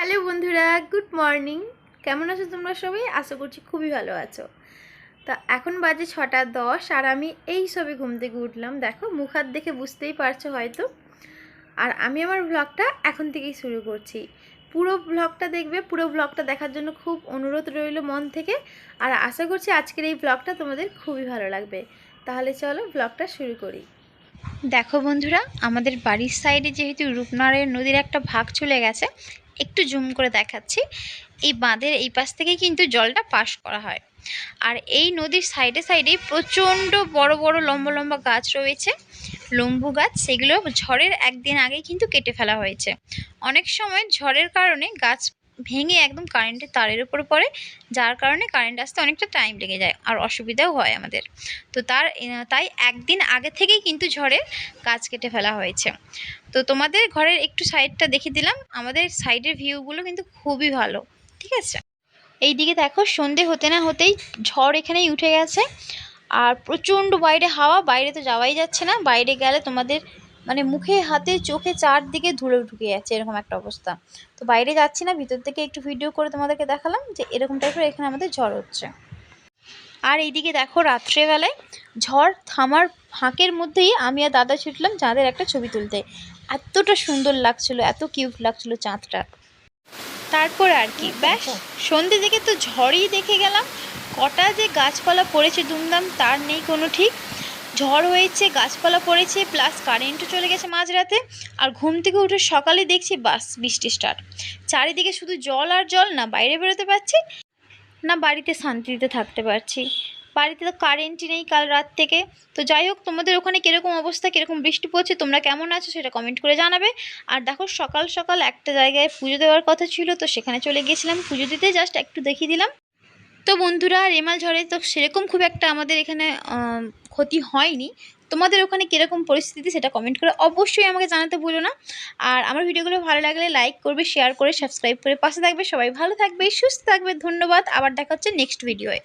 Hello বন্ধুরা, good morning. কেমন আছো তোমরা সবাই? আশা করছি খুবই ভালো আছো। তা এখন বাজে ছটা দশ, আর আমি এই সবে ঘুম থেকে উঠলাম। দেখো, মুখ হাত দেখে বুঝতেই পারছ হয়তো। আর আমি আমার ব্লগটা এখন থেকেই শুরু করছি। পুরো ব্লগটা দেখবে, পুরো ব্লগটা দেখার জন্য খুব অনুরোধ রইল মন থেকে। আর আশা করছি আজকের এই ব্লগটা তোমাদের খুবই ভালো লাগবে। তাহলে চলো ব্লগটা শুরু করি। দেখো বন্ধুরা, আমাদের বাড়ির সাইডে যেহেতু রূপনারায়ণ নদীর একটা ভাগ চলে গেছে একটু জুম করে দেখাচ্ছি। এই বাঁধের এই পাশ থেকে কিন্তু জলটা পাস করা হয়। আর এই নদীর সাইডে সাইডে প্রচণ্ড বড় বড় লম্বা লম্বা গাছ রয়েছে। লম্বু গাছ, সেগুলো ঝড়ের একদিন আগে কিন্তু কেটে ফেলা হয়েছে। অনেক সময় ঝড়ের কারণে গাছ ভেঙে একদম কারেন্টের তারের উপর পড়ে, যার কারণে কারেন্ট আসতে অনেকটা টাইম লেগে যায় আর অসুবিধাও হয় আমাদের। তো তার, তাই একদিন আগে থেকেই কিন্তু ঝড়ের গাছ কেটে ফেলা হয়েছে। তো তোমাদের ঘরের একটু সাইডটা দেখিয়ে দিলাম। আমাদের সাইডের ভিউগুলো কিন্তু খুবই ভালো, ঠিক আছে? এই দিকে দেখো, সন্ধে হতে না হতেই ঝড় এখানেই উঠে গেছে। আর প্রচণ্ড বাইরে হাওয়া, বাইরে তো যাওয়াই যাচ্ছে না। বাইরে গেলে তোমাদের মানে মুখে, হাতে, চোখে চারদিকে ধুলো ঢুকে যাচ্ছে এরকম একটা অবস্থা। তো বাইরে যাচ্ছি না, ভিতর থেকে একটু ভিডিও করে তোমাদেরকে দেখালাম যে এরকম টাইপের এখানে আমাদের ঝড় হচ্ছে। আর এইদিকে দেখো রাত্রেবেলায় ঝড় থামার ফাঁকের মধ্যেই আমি আর দাদা ছুটলাম চাঁদের একটা ছবি তুলতে। এতটা সুন্দর লাগছিল, এত কিউট লাগছিল চাঁদটা। তারপর আর কি, ব্যাস সন্ধ্যে থেকে তো ঝড়ই দেখে গেলাম। কটা যে গাছপালা পড়েছে দুমদাম, তার নেই কোনো ঠিক। ঝড় হয়েছে, গাছপালা পড়েছে প্লাস কারেন্টও চলে গেছে মাঝরাতে। আর ঘুম থেকে উঠে সকালে দেখছি বাস, বৃষ্টি স্টার্ট চারিদিকে শুধু জল আর জল, না বাইরে বেরোতে পারছি, না বাড়িতে শান্তিতে থাকতে পারছি। বাড়িতে তো কারেন্টই নেই কাল রাত থেকে। তো যাই হোক, তোমাদের ওখানে কীরকম অবস্থা, কীরকম বৃষ্টি পড়ছে, তোমরা কেমন আছো সেটা কমেন্ট করে জানাবে। আর দেখো, সকাল সকাল একটা জায়গায় পুজো দেওয়ার কথা ছিল, তো সেখানে চলে গিয়েছিলাম। পুজো দিতে জাস্ট একটু দেখিয়ে দিলাম। তো বন্ধুরা, রেমাল ঝড়ে তো সেরকম খুব একটা আমাদের এখানে ক্ষতি হয়নি। তোমাদের ওখানে কীরকম পরিস্থিতি সেটা কমেন্ট করে অবশ্যই আমাকে জানাতে ভুলো না। আর আমার ভিডিওগুলো ভালো লাগলে লাইক করবে শেয়ার করে সাবস্ক্রাইব করে পাশে থাকবে। সবাই ভালো থাকবে, সুস্থ থাকবে। ধন্যবাদ। আবার দেখা হচ্ছে নেক্সট ভিডিওয়ে